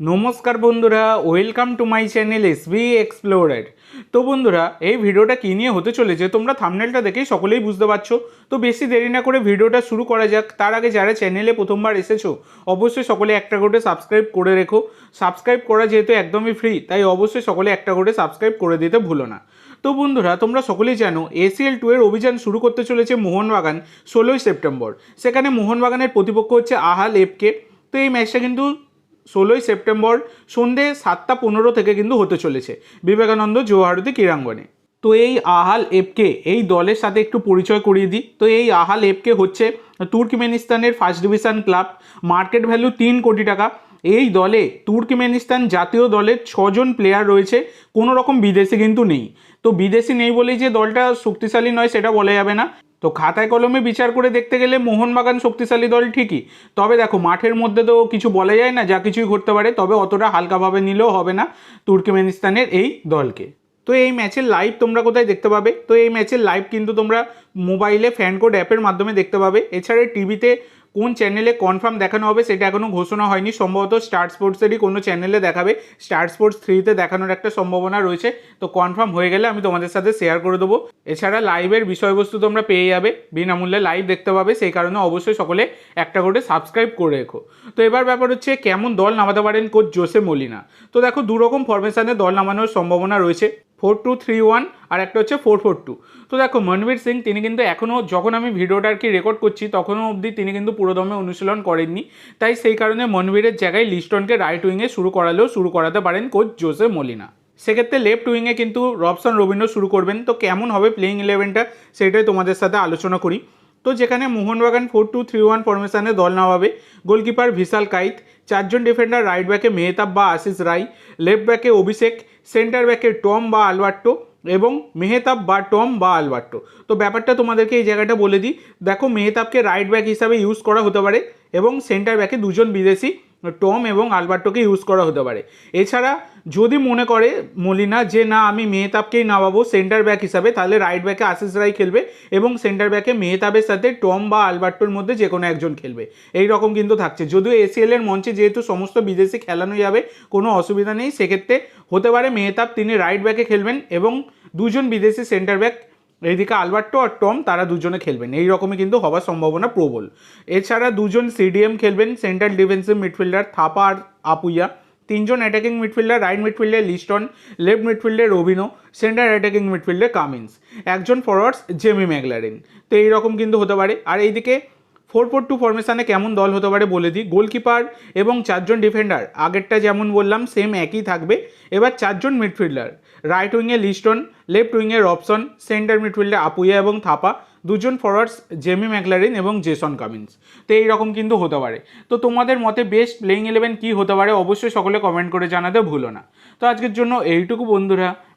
নমস্কার বন্ধুরা welcome to my channel S B explorer তো বন্ধুরা, এই ভিডিওটা কী নিয়ে হতে চলেছে, তোমরা থামনেলটা দেখেই সকলেই বুঝতে পারছ। তো বেশি দেরি না করে ভিডিওটা শুরু করা যাক। তার আগে যারা চ্যানেলে প্রথমবার এসেছ, অবশ্যই সকলে একটা করে সাবস্ক্রাইব করে রেখো। সাবস্ক্রাইব করা যেহেতু একদমই ফ্রি তাই অবশ্যই সকলে একটা করে সাবস্ক্রাইব করে দিতে ভুলো না। তো বন্ধুরা, তোমরা সকলেই জানো এসিএল টু এর অভিযান শুরু করতে চলেছে মোহনবাগান, ষোলোই সেপ্টেম্বর। সেখানে মোহনবাগানের প্রতিপক্ষ হচ্ছে আহাল এফকে তো এই ম্যাচটা কিন্তু ষোলোই সেপ্টেম্বর সন্ধে সাতটা পনেরো থেকে কিন্তু হতে চলেছে। বিবেকানন্দ জোহারতী ক্রীড়াঙ্গনে। তো এই আহাল এফকে এই দলের সাথে একটু পরিচয় করিয়ে দিই। তো এই আহাল এফকে হচ্ছে তুর্কমেনিস্তানের first division club, market value তিন কোটি টাকা। এই দলে, তুর্কমেনিস্তান জাতীয় দলের ছজন প্লেয়ার রয়েছে, কোনো রকম বিদেশি কিন্তু নেই। তো বিদেশি নেই বলেই যে দলটা শক্তিশালী নয়, সেটা বলা যাবে না। তো খাতায় কলমে বিচার করে দেখতে গেলে মোহনবাগান শক্তিশালী দল ঠিকই। তবে দেখো, মাঠের মধ্যে তো কিছু বলা যায় না, যা কিছুই ঘটতে পারে, তবে অতটা হালকাভাবে নিলেও হবে না তুর্কিমেনিস্তানের এই দলকে। তো এই ম্যাচের লাইভ তোমরা কোথায় দেখতে পাবে? তো এই ম্যাচের লাইভ কিন্তু তোমরা মোবাইলে ফ্যান কোড অ্যাপের মাধ্যমে দেখতে পাবে। এছাড়া টিভিতে কোন চ্যানেলে কনফার্ম দেখানো হবে সেটা এখনও ঘোষণা হয়নি। সম্ভবত স্টার স্পোর্টসেরই কোনো চ্যানেলে দেখাবে। স্টার স্পোর্টস থ্রিতে দেখানোর একটা সম্ভাবনা রয়েছে। তো কনফার্ম হয়ে গেলে আমি তোমাদের সাথে শেয়ার করে দেবো। এছাড়া লাইভের বিষয়বস্তু তোমরা পেয়ে যাবে। বিনামূল্যে লাইভ দেখতে পাবে। সেই কারণে অবশ্যই সকলে একটা করে সাবস্ক্রাইব করে রেখো। তো এবার ব্যাপার হচ্ছে, কেমন দল নামাতে পারেন কোচ জোসে মলিনা? তো দেখো, দুরকম ফরমেশনে দল নামানোর সম্ভাবনা রয়েছে। ফোর টু থ্রি ওয়ান আর একটা হচ্ছে ফোর ফোর টু। তো দেখো, মনবীর সিং, তিনি কিন্তু এখনও যখন আমি ভিডিওটা আর কি রেকর্ড করছি, তখনও অবধি তিনি কিন্তু পুরোদমে অনুশীলন করেননি। তাই সেই কারণে মনবীরের জায়গায় লিস্টনকে রাইট উইংয়ে শুরু করালেও শুরু করাতে পারেন কোচ জোসে মলিনা। সেক্ষেত্রে লেফট উইংয়ে কিন্তু রবসন রবীন্দ্র শুরু করবেন। তো কেমন হবে প্লেইং ইলেভেনটা সেটাই তোমাদের সাথে আলোচনা করি। তো যেখানে Mohun Bagan four two three one ফরমেশানে দল নামাবে গোলকিপার ভিশাল কাইত চারজন ডিফেন্ডার রাইট ব্যাকে মেহতাব বা আশিস রায় লেফট ব্যাকে অভিষেক সেন্টার ব্যাকে টম বা আলবার্টো এবং মেহতাব বা টম বা আলবার্টো। তো ব্যাপারটা তোমাদেরকে এই জায়গাটা বলে দিই। দেখো, মেহতাবকে রাইট ব্যাক হিসাবে ইউজ করা হতে পারে এবং সেন্টার ব্যাকে দুজন বিদেশি টম এবং আলবার্টোকে ইউজ করা হতে পারে। এছাড়া যদি মনে করে মলিনা যে, না, আমি মেহতাবকেই নামাবো সেন্টার ব্যাক হিসাবে, তাহলে রাইট ব্যাকে আশিস রায় খেলবে এবং সেন্টার ব্যাকে মেহতাবের সাথে টম বা আলবার্টোর মধ্যে যে কোনো একজন খেলবে। এই রকম কিন্তু থাকছে। যদিও এসিএল এর মঞ্চে যেহেতু সমস্ত বিদেশি খেলানো যাবে, কোনো অসুবিধা নেই। সেক্ষেত্রে হতে পারে মেহতাব তিনি রাইট ব্যাকে খেলবেন এবং দুজন বিদেশি সেন্টার ব্যাক এইদিকে আলবার্টো আর টম, তারা দুজনে খেলবেন। এই রকমই কিন্তু হওয়ার সম্ভাবনা প্রবল। এছাড়া দুজন সিডিএম খেলবেন, সেন্ট্রাল ডিফেন্সিভ মিডফিল্ডার থাপা আর আপুইয়া, তিনজন অ্যাটাকিং মিডফিল্ডার রাইট মিডফিল্ডে লিস্টন, লেফট মিডফিল্ডে রবিনো সেন্টার অ্যাটাকিং মিডফিল্ডে কামিন্স। একজন ফরওয়ার্ডস জেমি ম্যাগলারেন তো এইরকম কিন্তু হতে পারে। আর এইদিকে ফোর ফোর টু ফরমেশনে কেমন দল হতে পারে বলে দিই। গোলকিপার এবং চারজন ডিফেন্ডার আগেরটা যেমন বললাম সেম একই থাকবে। এবার চারজন মিডফিল্ডার রাইট উইংয়ে লিস্টন লেফট উইংয়ে রবসন সেন্টার মিডফিল্ডে আপুইয়া এবং থাপা, দুজন ফরওয়ার্ডস জেমি ম্যাকলারিন এবং জেসন কামিন্স। তো এইরকম কিন্তু হতে পারে। তো তোমাদের মতে বেস্ট প্লেইং ইলেভেন কী হতে পারে? অবশ্যই সকলে কমেন্ট করে জানাতে ভুলো না। তো আজকের জন্য এইটুকু বন্ধুরা।